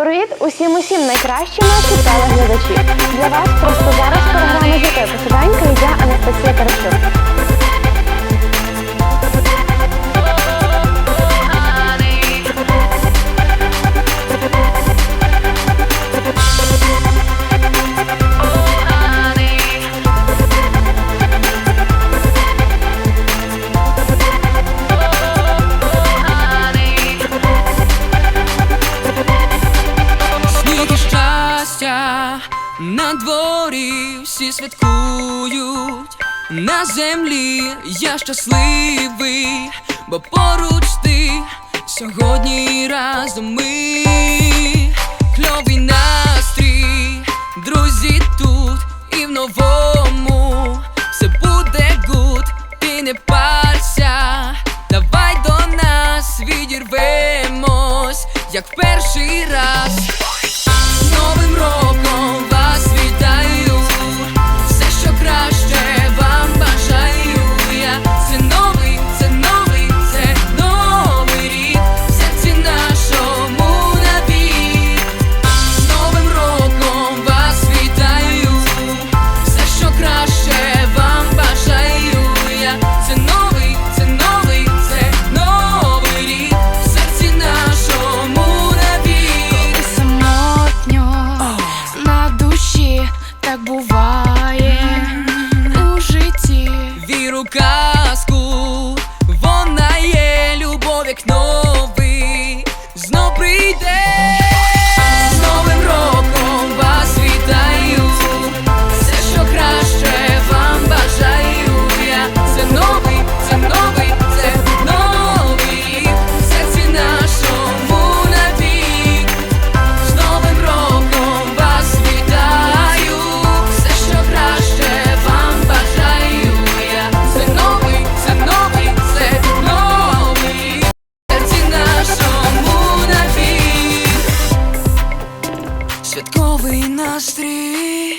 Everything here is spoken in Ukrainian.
Привіт усім усім найкращим наші телеглядачі. Для вас просто зараз програма «Жити посиданька» і я Анастасія Таращук. Щастя на дворі всі святкують. На землі я щасливий, бо поруч ти сьогодні разом ми кльовий настрій, друзі тут і в новому все буде гуд, ти не парся, давай до нас відірвемось, як в перший раз. Так буває настрій.